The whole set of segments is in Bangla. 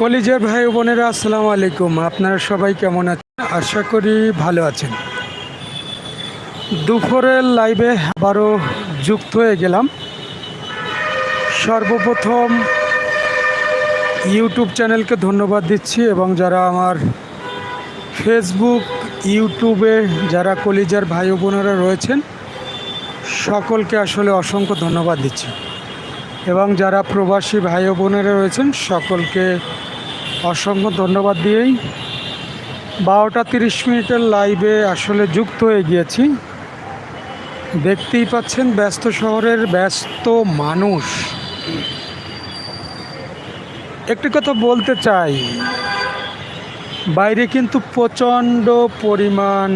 কলিজের ভাই বোনেরা, আসসালামু আলাইকুম। আপনারা সবাই কেমন আছেন? আশা করি ভালো আছেন। দুপুরের লাইভে আবারও যুক্ত হয়ে গেলাম। সর্বপ্রথম ইউটিউব চ্যানেলকে ধন্যবাদ দিচ্ছি এবং যারা আমার ফেসবুক ইউটিউবে যারা কলিজার ভাই বোনেরা রয়েছেন, সকলকে আসলে অসংখ্য ধন্যবাদ দিচ্ছি। এবং যারা প্রবাসী ভাই বোনেরা রয়েছেন, সকলকে অসংখ্য ধন্যবাদ দিয়েই বারোটা তিরিশ মিনিটের লাইভে আসলে যুক্ত হয়ে গিয়েছি। দেখতেই পাচ্ছেন ব্যস্ত শহরের ব্যস্ত মানুষ। একটি কথা বলতে চাই, বাইরে কিন্তু প্রচণ্ড পরিমাণ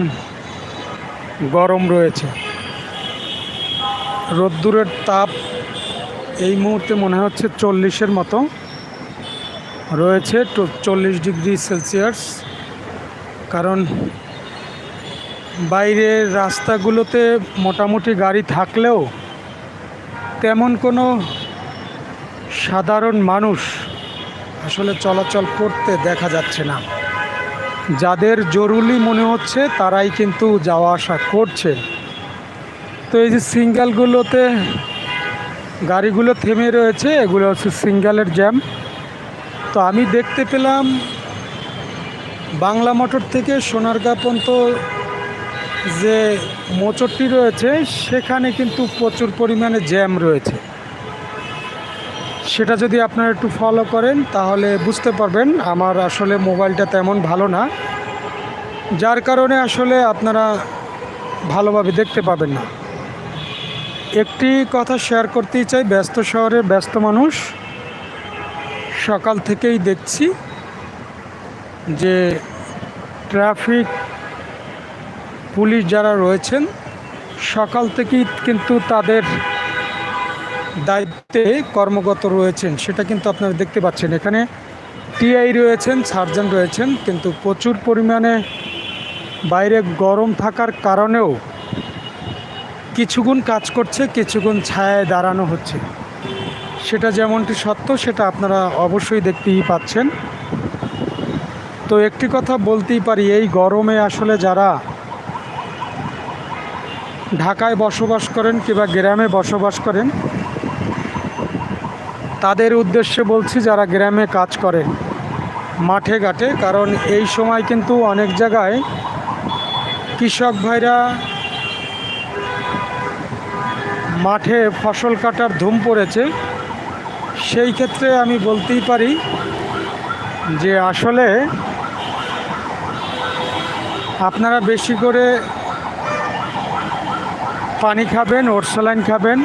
গরম রয়েছে। রোদ্দুরের তাপ এই মুহূর্তে মনে হচ্ছে চল্লিশের মতো। রয়েছে চল্লিশ ডিগ্রি সেলসিয়াস। কারণ বাইরের রাস্তাগুলোতে মোটামুটি গাড়ি থাকলেও তেমন কোনো সাধারণ মানুষ আসলে চলাচল করতে দেখা যাচ্ছে না। যাদের জরুরি মনে হচ্ছে তারাই কিন্তু যাওয়া আসা করছে। তো এই যে সিঙ্গেলগুলোতে গাড়িগুলো থেমে রয়েছে, এগুলো হচ্ছে সিঙ্গেলের জ্যাম। তো আমি দেখতে পেলাম বাংলা মোটর থেকে সোনারগাঁ পর্যন্ত যে মোচরটি রয়েছে, সেখানে কিন্তু প্রচুর পরিমাণে জ্যাম রয়েছে। সেটা যদি আপনারা একটু ফলো করেন, তাহলে বুঝতে পারবেন আমার আসলে মোবাইলটা তেমন ভালো না। যার কারণে আসলে আপনারা ভালোভাবে দেখতে পাবেন না। একটি কথা শেয়ার করতেই চাই, ব্যস্ত শহরে ব্যস্ত মানুষ। সকাল থেকেই দেখছি যে ট্রাফিক পুলিশ যারা রয়েছেন, সকাল থেকেই কিন্তু তাদের দায়িত্বে কর্মগত রয়েছেন। সেটা কিন্তু আপনারা দেখতে পাচ্ছেন। এখানে টিআই রয়েছেন সার্জন রয়েছেন, কিন্তু প্রচুর পরিমাণে বাইরে গরম থাকার কারণেও কিছুগুণ কাজ করছে, কিছুগুণ ছায়ায় দাঁড়ানো হচ্ছে। সেটা যেমনটি সত্য, সেটা আপনারা অবশ্যই দেখতেই পাচ্ছেন। তো একটি কথা বলতেই পারি, এই গরমে আসলে যারা ঢাকায় বসবাস করেন কিংবা গ্রামে বসবাস করেন, তাদের উদ্দেশ্যে বলছি যারা গ্রামে কাজ করেন মাঠে ঘাটে, কারণ এই সময় কিন্তু অনেক জায়গায় কৃষক ভাইরা মাঠে ফসল কাটার ধুম পড়েছে, সেই ক্ষেত্রে আমি বলতেই পারি যে আসলে আপনারা বেশি করে পানি খাবেন, ওরসালাইন খাবেন।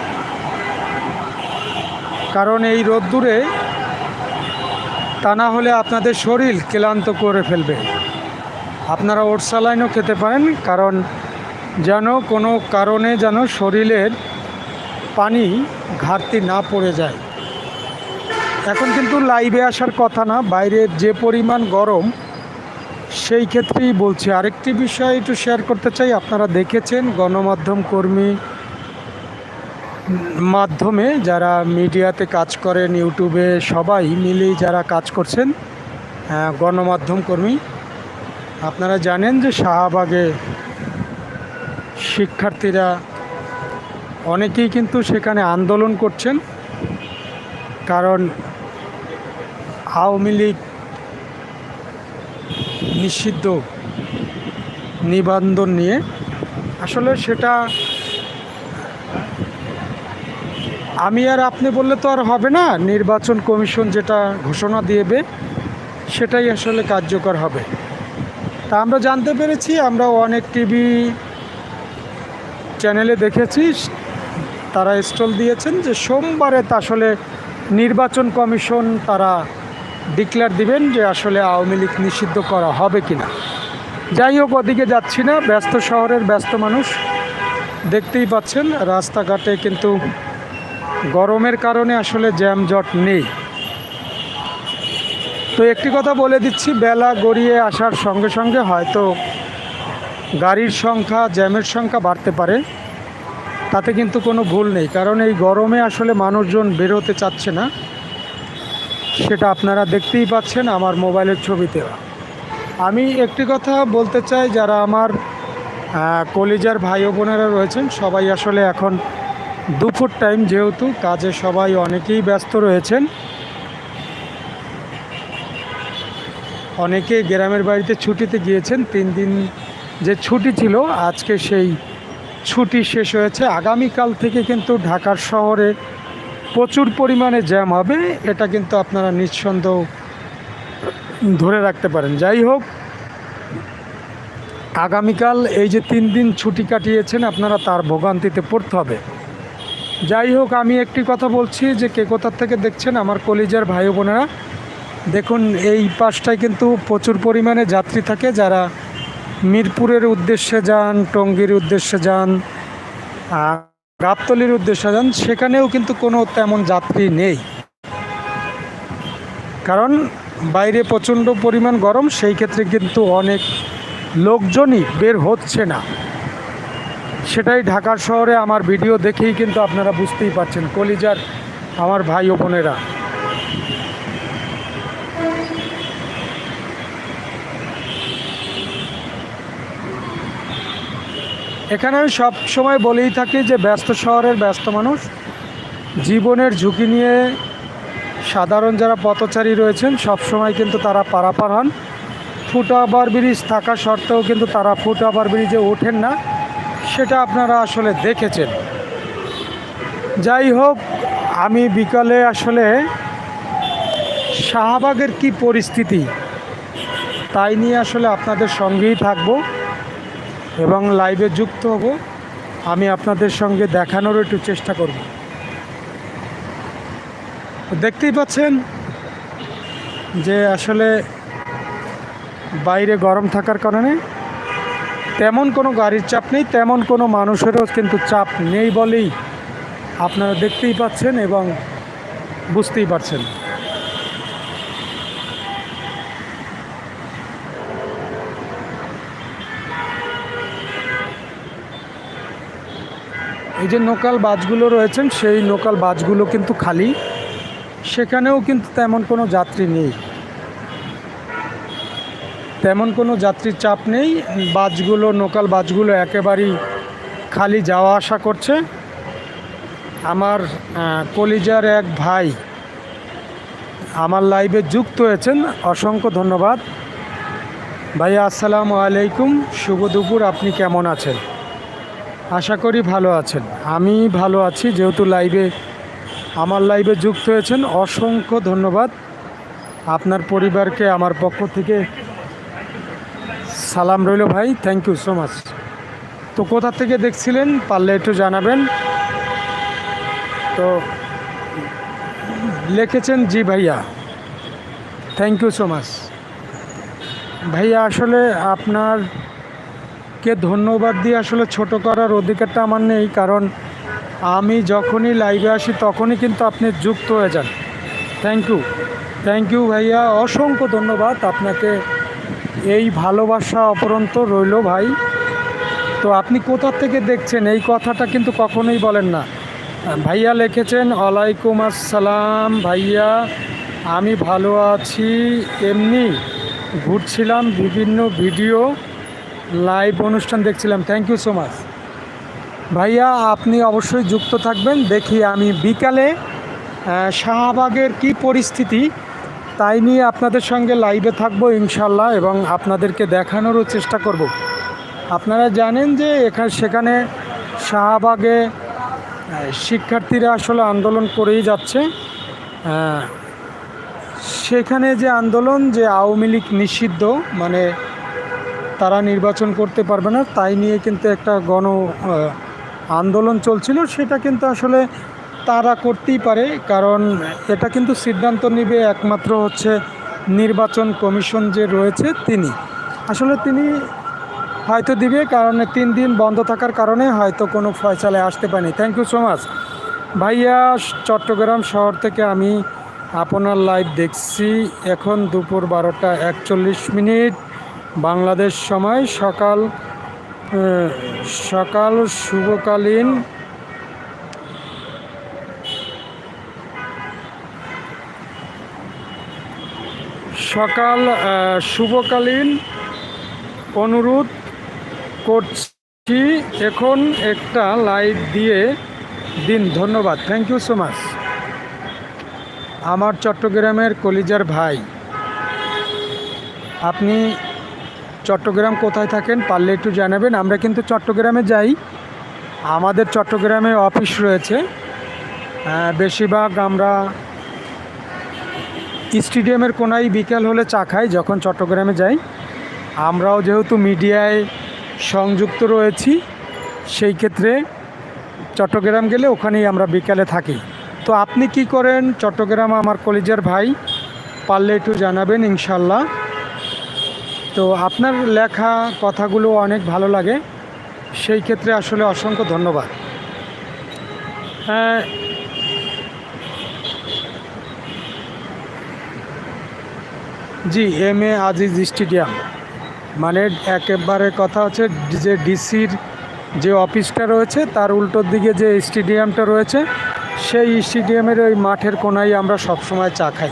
কারণ এই রোদ্দুরে তা না হলে আপনাদের শরীর ক্লান্ত করে ফেলবে। আপনারা ওরসালাইনও খেতে পারেন, কারণ যেন কোনো কারণে যেন শরীরের পানি ঘাটতি না পড়ে যায়। এখন কিন্তু লাইভে আসার কথা না বাইরের যে পরিমাণ গরম সেই ক্ষেত্রেই বলছি। আরেকটি বিষয় একটু শেয়ার করতে চাই আপনারা দেখেছেন গণমাধ্যম কর্মী মাধ্যমে যারা মিডিয়াতে কাজ করেন ইউটিউবে সবাই মিলেই যারা কাজ করছেন হ্যাঁ, গণমাধ্যম কর্মী আপনারা জানেন যে শাহবাগে শিক্ষার্থীরা অনেকেই কিন্তু সেখানে আন্দোলন করছেন, কারণ আওয়ামী লীগ নিষিদ্ধ নিবন্ধন নিয়ে। আসলে সেটা আমি আর আপনি বললে তো আর হবে না, নির্বাচন কমিশন যেটা ঘোষণা দিয়েবে সেটাই আসলে কার্যকর হবে। তা আমরা জানতে পেরেছি আমরা অনেক টিভি চ্যানেলে দেখেছি তারা স্টল দিয়েছেন যে সোমবারে তা আসলে নির্বাচন কমিশন তারা ডিক্লেয়ার দিবেন যে আসলে আওয়ামী লীগ নিষিদ্ধ করা হবে কি না যাই হোক, ওদিকে যাচ্ছি না। ব্যস্ত শহরের ব্যস্ত মানুষ দেখতেই পাচ্ছেন, রাস্তাঘাটে কিন্তু গরমের কারণে আসলে জ্যামজট নেই। তো একটি কথা বলে দিচ্ছি, বেলা গড়িয়ে আসার সঙ্গে সঙ্গে হয়তো গাড়ির সংখ্যা, জ্যামের সংখ্যা বাড়তে পারে। তাতে কিন্তু কোনো ভুল নেই। কারণ এই গরমে আসলে মানুষজন বেরোতে চাচ্ছে না। সেটা আপনারা দেখতেই পাচ্ছেন আমার মোবাইলের ছবিতে। আমি একটি কথা বলতে চাই, যারা আমার কলিজার ভাই বোনেরা রয়েছেন, সবাই আসলে এখন দুপুর টাইম যেহেতু, কাজে সবাই অনেকেই ব্যস্ত রয়েছেন। অনেকে গ্রামের বাড়িতে ছুটিতে গিয়েছেন। তিন দিন যে ছুটি ছিল, আজকে সেই ছুটি শেষ হয়েছে। আগামীকাল থেকে কিন্তু ঢাকার শহরে প্রচুর পরিমাণে জ্যাম হবে। এটা কিন্তু আপনারা নিঃসন্দেহ ধরে রাখতে পারেন। যাই হোক, আগামীকাল এই যে তিন দিন ছুটি কাটিয়েছেন, আপনারা তার ভোগান্তিতে পড়তে হবে। যাই হোক, আমি একটি কথা বলছি যে কে কোথার থেকে দেখছেন আমার কলিজার ভাই বোনেরা, দেখুন এই পাশটায় কিন্তু প্রচুর পরিমাণে যাত্রী থাকে যারা মিরপুরের উদ্দেশ্যে যান, টঙ্গীর উদ্দেশ্যে যান গাবতলির উদ্দেশ্যে যান, সেখানেও কিন্তু কোনো তেমন যাত্রী নেই। কারণ বাইরে প্রচণ্ড পরিমাণ গরম, সেই ক্ষেত্রে কিন্তু অনেক লোকজনই বের হচ্ছে না। সেটাই ঢাকার শহরে আমার ভিডিও দেখেই কিন্তু আপনারা বুঝতেই পারছেন, কলিজার আমার ভাই ও বোনেরা। এখানে আমি সব সময় বলেই থাকি যে ব্যস্ত শহরের ব্যস্ত মানুষ, জীবনের ঝুঁকি নিয়ে সাধারণ যারা পথচারী রয়েছেন, সব সময় কিন্তু তারা পারাপার হন। ফুট ওভার ব্রিজ থাকা সত্ত্বেও কিন্তু তারা ফুট ওভার ব্রিজে ওঠেন না, সেটা আপনারা আসলে দেখেছেন। যাই হোক, আমি বিকালে আসলে শাহবাগের কি পরিস্থিতি, তাই নিয়ে আসলে আপনাদের সঙ্গেই থাকব। এবং লাইভে যুক্ত হব। আমি আপনাদের সঙ্গে দেখানোর একটু চেষ্টা করব। দেখতেই পাচ্ছেন যে আসলে বাইরে গরম থাকার কারণে তেমন কোনো গাড়ির চাপ নেই, তেমন কোনো মানুষেরও কিন্তু চাপ নেই বলেই আপনারা দেখতেই পাচ্ছেন এবং বুঝতেই পারছেন। এই যে লোকাল বাসগুলো রয়েছেন, সেই লোকাল বাসগুলো কিন্তু খালি। সেখানেও কিন্তু তেমন কোনো যাত্রী নেই। তেমন কোনো যাত্রীর চাপ নেই। বাসগুলো লোকাল বাসগুলো একেবারেই খালি যাওয়া আসা করছে। আমার কলিজার এক ভাই আমার লাইভে যুক্ত হয়েছেন। অসংখ্য ধন্যবাদ। ভাইয়া, আসসালামু আলাইকুম। শুভ দুপুর, আপনি কেমন আছেন? আশা করি ভালো আছেন। আমি ভালো আছি, যেহেতু লাইভে আমার লাইভে যুক্ত হয়েছেন, অসংখ্য ধন্যবাদ। আপনার পরিবারকে, আমার পক্ষ থেকে সালাম রইল ভাই থ্যাংক ইউ সো মাচ তো কোথা থেকে দেখছিলেন, পারলে একটু জানাবেন। তো লিখেছেন জি ভাইয়া। থ্যাংক ইউ সো মাচ ভাইয়া, আসলে আপনার কে ধন্যবাদ দিয়ে আসলে ছোট করার অধিকারটা আমার নেই, কারণ আমি যখনই লাইভে আসি তখনই কিন্তু আপনি যুক্ত হয়ে যান। থ্যাংক ইউ থ্যাংক ইউ ভাইয়া, অসংখ্য ধন্যবাদ আপনাকে। এই ভালোবাসা অপরন্ত রইল ভাই। তো আপনি কোথা থেকে দেখছেন? এই কথাটা কিন্তু কখনোই বলেন না। ভাইয়া লিখেছেন ওয়ালাইকুম আসসালাম ভাইয়া, আমি ভালো আছি। এমনি ঘুরছিলাম বিভিন্ন ভিডিও। লাইভ অনুষ্ঠান দেখছিলাম। থ্যাংক ইউ সো মাচ ভাইয়া, আপনি অবশ্যই যুক্ত থাকবেন। দেখি আমি বিকালে শাহবাগের কি পরিস্থিতি, তাই নিয়ে আপনাদের সঙ্গে লাইভে থাকব ইনশাল্লাহ এবং আপনাদেরকে দেখানোরও চেষ্টা করব। আপনারা জানেন যে এখানে সেখানে শাহবাগে শিক্ষার্থীরা আসলে আন্দোলন করেই যাচ্ছে। সেখানে যে আন্দোলন যে আওয়ামী লীগ নিষিদ্ধ মানে তারা নির্বাচন করতে পারবে না, তাই নিয়ে কিন্তু একটা গণ আন্দোলন চলছিল। সেটা কিন্তু আসলে তারা করতেই পারে, কারণ এটা কিন্তু সিদ্ধান্ত নেবে একমাত্র হচ্ছে নির্বাচন কমিশন যে রয়েছে তিনি। আসলে তিনি হয়তো দিবে, কারণ তিন দিন বন্ধ থাকার কারণে হয়তো কোনো ফয়সালে আসতে পারেনি। থ্যাংক ইউ সো মাচ ভাইয়া, চট্টগ্রাম শহর থেকে আমি আপনার লাইভ দেখছি এখন দুপুর বারোটা একচল্লিশ মিনিট। বাংলাদেশ সময় সকাল সকাল শুভকালীন। সকাল শুভকালীন অনুরোধ করছি এখন একটা লাইট দিয়ে দিন। ধন্যবাদ। থ্যাংক ইউ সো মাচ আমার চট্টগ্রামের কলিজার ভাই, আপনি চট্টগ্রাম কোথায় থাকেন পারলে একটু জানাবেন। আমরা কিন্তু চট্টগ্রামে যাই। আমাদের চট্টগ্রামে অফিস রয়েছে। বেশিরভাগ আমরা স্টেডিয়ামের কোনায় বিকেল হলে চা খাই যখন চট্টগ্রামে যাই। আমরাও যেহেতু মিডিয়ায় সংযুক্ত রয়েছি, সেই ক্ষেত্রে চট্টগ্রাম গেলে ওখানেই আমরা বিকালে থাকি। তো আপনি কি করেন? চট্টগ্রাম আমার কলেজের ভাই, পারলে একটু জানাবেন ইনশাল্লাহ। তো আপনার লেখা কথাগুলো অনেক ভালো লাগে। সেই ক্ষেত্রে আসলে অসংখ্য ধন্যবাদ। হ্যাঁ। জি, এম এ আজিজ স্টেডিয়াম। মানে একেবারে কথা হচ্ছে যে ডিসির যে অফিসটা রয়েছে, তার উল্টোর দিকে যে স্টেডিয়ামটা রয়েছে, সেই স্টেডিয়ামের ওই মাঠের কোনায় আমরা সবসময় চা খাই।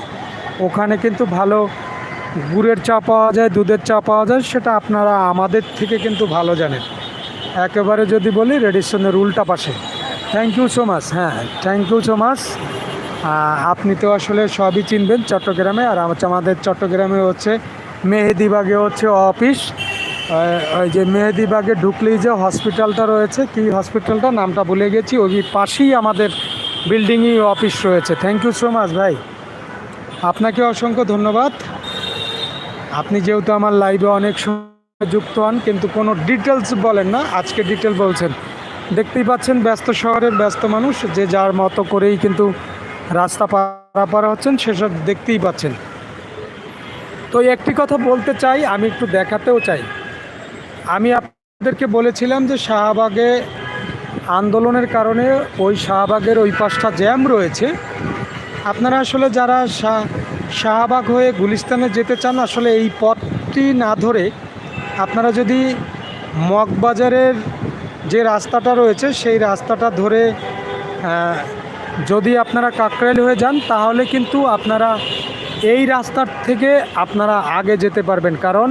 ওখানে কিন্তু ভালো গুড়ের চা পাওয়া যায়, দুধের চা পাওয়া যায়, সেটা আপনারা আমাদের থেকে কিন্তু ভালো জানেন। একেবারে যদি বলি রেডিসনের উল্টা পাশে। থ্যাংক ইউ সো মাচ হ্যাঁ থ্যাংক ইউ সো মাচ আপনি তো আসলে সবই চিনবেন চট্টগ্রামে, আর আমাদের চট্টগ্রামে হচ্ছে মেহেদিবাগে হচ্ছে অফিস। ওই যে মেহেদিবাগে ঢুকলেই যে হসপিটালটা রয়েছে, কি হসপিটালটা? নামটা ভুলে গেছি, ওই পাশেই আমাদের বিল্ডিংই অফিস রয়েছে। থ্যাংক ইউ সো মাচ ভাই। আপনাকে অসংখ্য ধন্যবাদ। আপনি যেহেতু আমার লাইভে অনেক সময় যুক্ত হন, কিন্তু কোনো ডিটেলস বলেন না, আজকে ডিটেল বলছেন। দেখতেই পাচ্ছেন, ব্যস্ত শহরের ব্যস্ত মানুষ, যে যার মতো করেই কিন্তু রাস্তা পারাপার হচ্ছেন, সেসব দেখতেই পাচ্ছেন। তো একটি কথা বলতে চাই, আমি একটু দেখাতেও চাই। আমি আপনাদেরকে বলেছিলাম যে শাহবাগে আন্দোলনের কারণে ওই শাহবাগের ওই পাশটা জ্যাম রয়েছে। আপনারা আসলে যারা শাহ শাহবাগ হয়ে গুলিস্তানে যেতে চান, আসলে এই পথটি না ধরে আপনারা যদি মগবাজারের যে রাস্তাটা রয়েছে, সেই রাস্তাটা ধরে যদি আপনারা কাকরাইল হয়ে যান, তাহলে কিন্তু আপনারা এই রাস্তার থেকে আপনারা আগে যেতে পারবেন। কারণ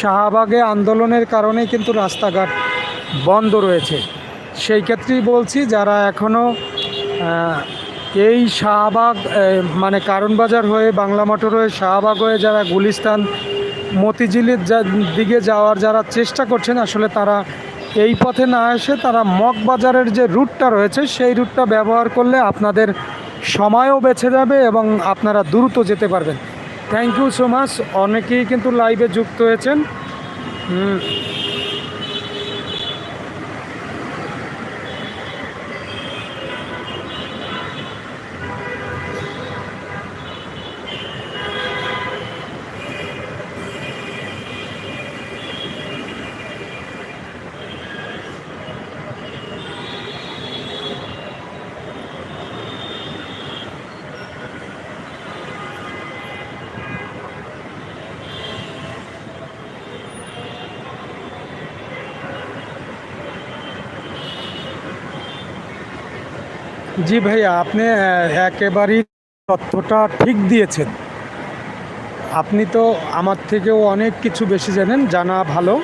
শাহবাগে আন্দোলনের কারণেই কিন্তু রাস্তাঘাট বন্ধ রয়েছে। সেই ক্ষেত্রেই বলছি, যারা এখনও এই শাহবাগ মানে কারণ বাজার হয়ে, বাংলা মোটর হয়ে, শাহবাগ হয়ে যারা গুলিস্তান, মতিঝিলের দিকে যাওয়ার যারা চেষ্টা করছেন, আসলে তারা এই পথে না এসে তারা মগবাজারের যে রুটটা রয়েছে, সেই রুটটা ব্যবহার করলে আপনাদের সময়ও বেঁচে যাবে এবং আপনারা দ্রুত যেতে পারবেন। থ্যাংক ইউ সো মাচ অনেকেই কিন্তু লাইভে যুক্ত হয়েছেন। জি ভাইয়া আপনি একেবারেই তথ্যটা ঠিক দিয়েছেন। আপনি তো আমার থেকেও অনেক কিছু বেশি জানেন, জানা ভালো।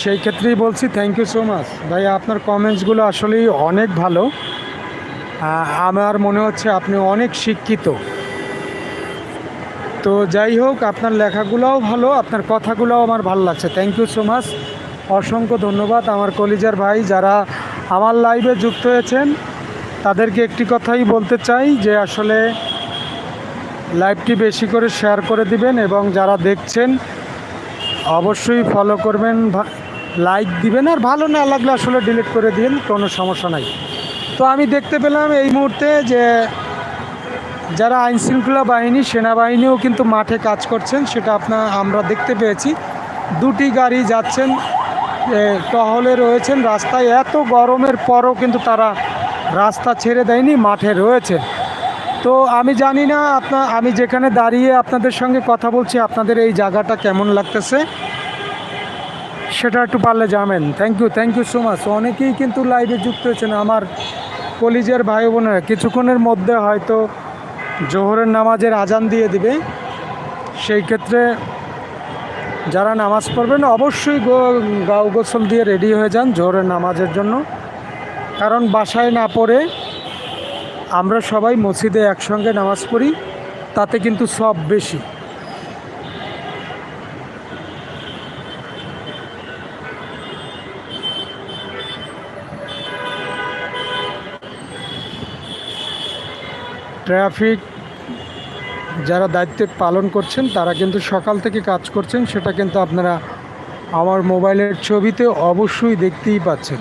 সেই ক্ষেত্রেই বলছি থ্যাংক ইউ সো মাচ ভাইয়া আপনার কমেন্টসগুলো আসলেই অনেক ভালো। আমার মনে হচ্ছে আপনি অনেক শিক্ষিত। তো যাই হোক, আপনার লেখাগুলোও ভালো, আপনার কথাগুলোও আমার ভালো লাগছে। থ্যাংক ইউ সো মাচ অসংখ্য ধন্যবাদ আমার কলিজার ভাই, যারা আমার লাইভে যুক্ত হয়েছেন। তাদেরকে একটি কথাই বলতে চাই যে, আসলে লাইভটি বেশি করে শেয়ার করে দিবেন এবং যারা দেখছেন, অবশ্যই ফলো করবেন লাইক দিবেন। আর ভালো না লাগলে আসলে ডিলিট করে দিন, কোনো সমস্যা নাই। তো আমি দেখতে পেলাম এই মুহূর্তে যে, যারা আইনশৃঙ্খলা বাহিনী, সেনাবাহিনীও কিন্তু মাঠে কাজ করছেন, সেটা আপনার আমরা দেখতে পেয়েছি। দুটি গাড়ি যাচ্ছেন টহলে রয়েছেন। রাস্তায় এত গরমের পরও কিন্তু তারা রাস্তা ছেড়ে দেয়নি, মাঠে রয়েছে। তো আমি জানি না আপনার আমি যেখানে দাঁড়িয়ে আপনাদের সঙ্গে কথা বলছি, আপনাদের এই জায়গাটা কেমন লাগতেছে? সেটা একটু পারলে জানেন thank you thank you so much অনেকেই কিন্তু লাইভে যুক্ত হয়েছেন। আমার কলিজের ভাই বোনেরা, কিছুক্ষণের মধ্যে হয়তো জোহরের নামাজের আজান দিয়ে দিবে। সেই ক্ষেত্রে যারা নামাজ পড়বেন, অবশ্যই গো- গাও গোসল দিয়ে রেডি হয়ে যান জোহরের নামাজের জন্য। কারণ বাসায় না পড়ে আমরা সবাই মসজিদে একসঙ্গে নামাজ পড়ি, তাতে কিন্তু সব বেশি। ট্রাফিক যারা দায়িত্ব পালন করছেন, তারা কিন্তু সকাল থেকে কাজ করছেন, সেটা কিন্তু আপনারা আমার মোবাইলের ছবিতে অবশ্যই দেখতেই পাচ্ছেন।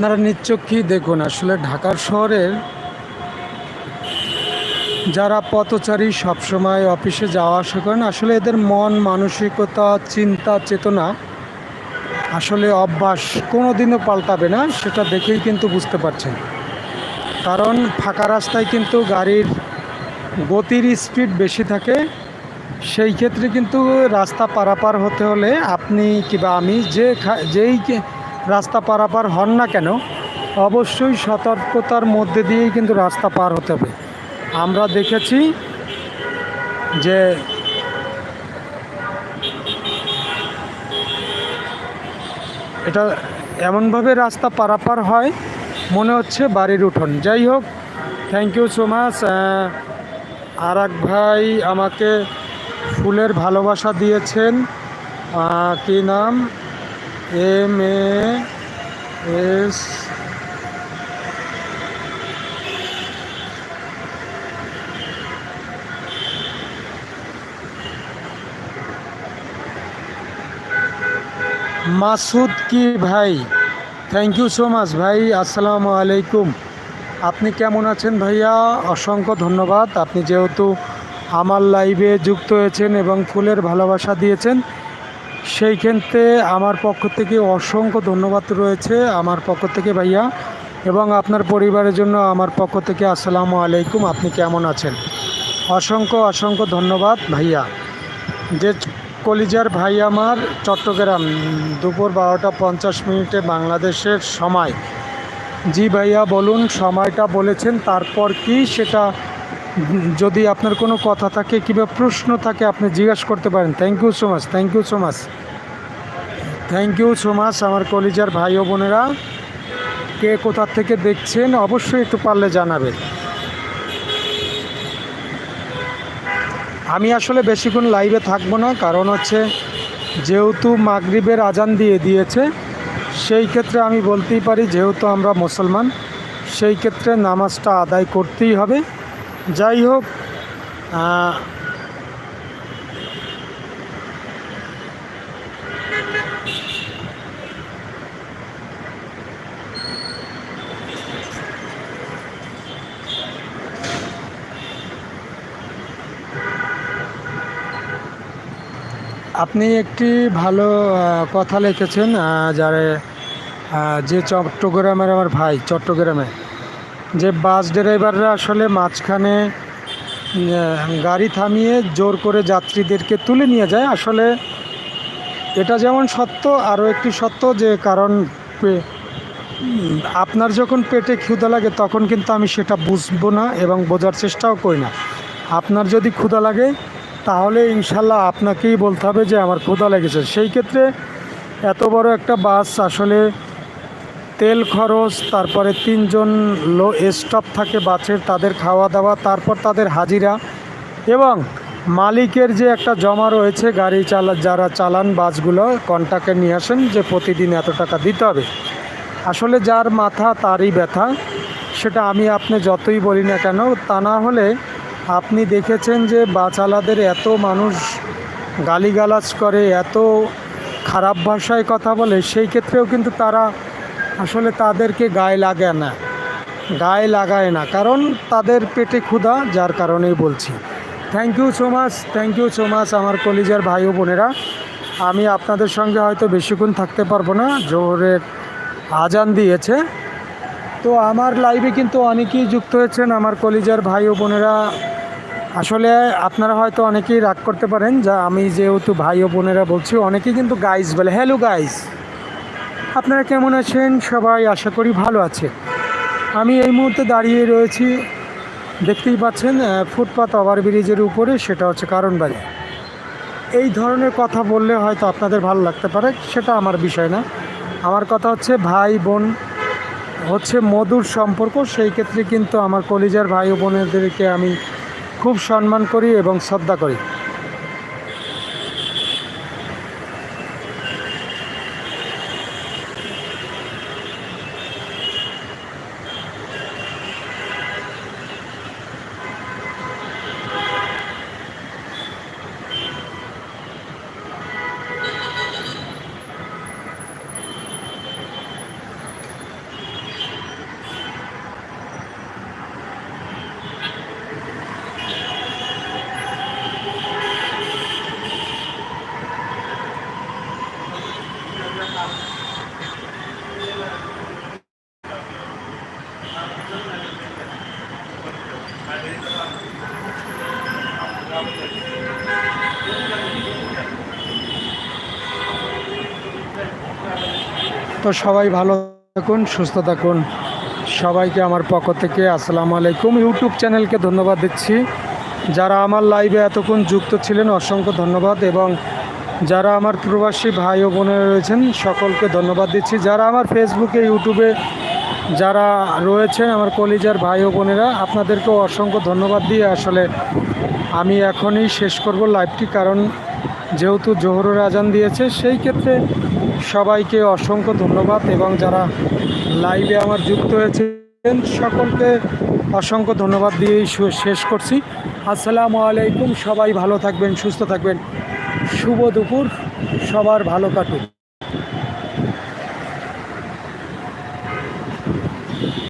আপনারা নিশ্চক্ষী দেখুন। আসলে ঢাকার শহরের যারা পথচারী সবসময় অফিসে যাওয়া আসা করেন, আসলে এদের মন, মানসিকতা, চিন্তা, চেতনা আসলে অভ্যাস কোনো দিনও পাল্টাবে না, সেটা দেখেই কিন্তু বুঝতে পারছেন। কারণ ফাঁকা রাস্তায় কিন্তু গাড়ির গতির স্পিড বেশি থাকে। সেই ক্ষেত্রে কিন্তু রাস্তা পারাপার হতে হলে আপনি কিংবা আমি যে যেই রাস্তা পারাপার হন না কেন, অবশ্যই সতর্কতার মধ্যে দিয়েই কিন্তু রাস্তা পার হতে হবে। আমরা দেখেছি যে এটা এমনভাবে রাস্তা পারাপার হয়, মনে হচ্ছে বাড়ির উঠোন। যাই হোক থ্যাংক ইউ সো মাচ আর এক ভাই আমাকে ফুলের ভালোবাসা দিয়েছেন কি নাম? এম এ এস মাসুদ কি ভাই? থ্যাংক ইউ সো মাচ ভাই, আসসালামু আলাইকুম। আপনি কেমন আছেন ভাইয়া? অসংখ্য ধন্যবাদ। আপনি যেহেতু আমার লাইভে যুক্ত হয়েছেন এবং ফুলের ভালোবাসা দিয়েছেন সেই ক্ষেত্রে আমার পক্ষ থেকে অসংখ্য ধন্যবাদ রয়েছে আমার পক্ষ থেকে ভাইয়া এবং আপনার পরিবারের জন্য আমার পক্ষ থেকে আসসালামু আলাইকুম। আপনি কেমন আছেন? অসংখ্য অসংখ্য ধন্যবাদ ভাইয়া। যে কলিজার ভাই আমার চট্টগ্রাম, দুপুর বারোটা পঞ্চাশ মিনিটে বাংলাদেশের সময়। জি ভাইয়া, বলুন, সময়টা বলেছেন, তারপর কি সেটা যদি আপনার কোনো কথা থাকে কিংবা প্রশ্ন থাকে, আপনি জিজ্ঞাসা করতে পারেন। Thank you so much thank you so much thank you so much আমার কলিজার ভাই ও বোনেরা। কে কোথা থেকে দেখছেন, অবশ্যই একটু পারলে জানাবেন। আমি আসলে বেশিক্ষণ লাইভে থাকব না, কারণ হচ্ছে যেহেতু মাগরিবের আজান দিয়ে দিয়েছে, সেই ক্ষেত্রে আমি বলতেই পারি, যেহেতু আমরা মুসলমান, সেই ক্ষেত্রে নামাজটা আদায় করতেই হবে। যাই হোক আপনি একটি ভালো কথা লিখেছেন যারে যে চট্টগ্রামের আমার ভাই চট্টগ্রামে। যে বাস ড্রাইভাররা আসলে মাঝখানে গাড়ি থামিয়ে জোর করে যাত্রীদেরকে তুলে নিয়ে যায়, আসলে এটা যেমন সত্য, আরও একটি সত্য যে কারণ আপনার যখন পেটে ক্ষুধা লাগে তখন কিন্তু আমি সেটা বুঝব না এবং বোঝার চেষ্টাও করি না। আপনার যদি ক্ষুধা লাগে, তাহলে ইনশাল্লাহ আপনাকেই বলতে হবে যে আমার ক্ষুধা লেগেছে। সেই ক্ষেত্রে এত বড় একটা বাস আসলে তেল খরচ, তারপরে তিনজন লো স্টাফ থাকে বাসের তাদের খাওয়া দাওয়া তারপর তাদের হাজিরা এবং মালিকের যে একটা জমা রয়েছে, গাড়ি চালা, যারা চালান বাসগুলো কন্ট্রাক্টে নিয়ে আসেন যে প্রতিদিন এত টাকা দিতে হবে। আসলে যার মাথা, তারই ব্যথা, সেটা আমি আপনি যতই বলি না কেন, তা না হলে আপনি দেখেছেন যে বাচালাদের এত মানুষ গালিগালাজ করে, এত খারাপ ভাষায় কথা বলে, সেই ক্ষেত্রেও কিন্তু তারা আসলে তাদেরকে গায়ে লাগে না। গায়ে লাগায় না, কারণ তাদের পেটে ক্ষুধা, যার কারণেই বলছি। Thank you so much thank you so much আমার কলিজার ভাই ও বোনেরা। আমি আপনাদের সঙ্গে হয়তো বেশিক্ষণ থাকতে পারব না, জোহরের আজান দিয়েছে। তো আমার লাইভে কিন্তু অনেকেই যুক্ত হয়েছেন, আমার কলিজার ভাই ও বোনেরা। আসলে আপনারা হয়তো অনেকেই রাগ করতে পারেন, যা আমি যেহেতু ভাই ও বোনেরা বলছি, অনেকেই কিন্তু গাইজ বলে। হ্যালো গাইজ আপনারা কেমন আছেন? সবাই আশা করি ভালো আছে। আমি এই মুহূর্তে দাঁড়িয়ে রয়েছি। দেখতেই পাচ্ছেন ফুটপাথ ওভারব্রিজের উপরে, সেটা হচ্ছে কারণ বাজার। এই ধরনের কথা বললে হয়তো আপনাদের ভালো লাগতে পারে, সেটা আমার বিষয় না। আমার কথা হচ্ছে, ভাই বোন হচ্ছে মধুর সম্পর্ক, সেই ক্ষেত্রে কিন্তু আমার কলিজার ভাই বোনেদেরকে আমি খুব সম্মান করি এবং শ্রদ্ধা করি। তো সবাই ভালো থাকুন, সুস্থ থাকুন। সবাইকে আমার পক্ষ থেকে আসসালামু আলাইকুম। ইউটিউব চ্যানেলকে ধন্যবাদ দিচ্ছি। যারা আমার লাইভে এতক্ষণ যুক্ত ছিলেন, অসংখ্য ধন্যবাদ এবং যারা আমার প্রবাসী ভাই ও বোনেরা রয়েছেন, সকলকে ধন্যবাদ দিচ্ছি। যারা আমার ফেসবুকে, ইউটিউবে যারা রয়েছেন, আমার কলিজার ভাই ও বোনেরা, আপনাদেরকেও অসংখ্য ধন্যবাদ দিয়ে আসলে আমি এখনই শেষ করব লাইভটি, কারণ যেহেতু জোহরের আজান দিয়েছে, সেই ক্ষেত্রে সবাইকে অসংখ্য ধন্যবাদ এবং যারা লাইভে আমার যুক্ত হয়েছেন, সকলকে অসংখ্য ধন্যবাদ দিয়েই শেষ করছি। আসসালামু আলাইকুম, সবাই ভালো থাকবেন, সুস্থ থাকবেন। শুভ দুপুর, সবার ভালো কাটুক।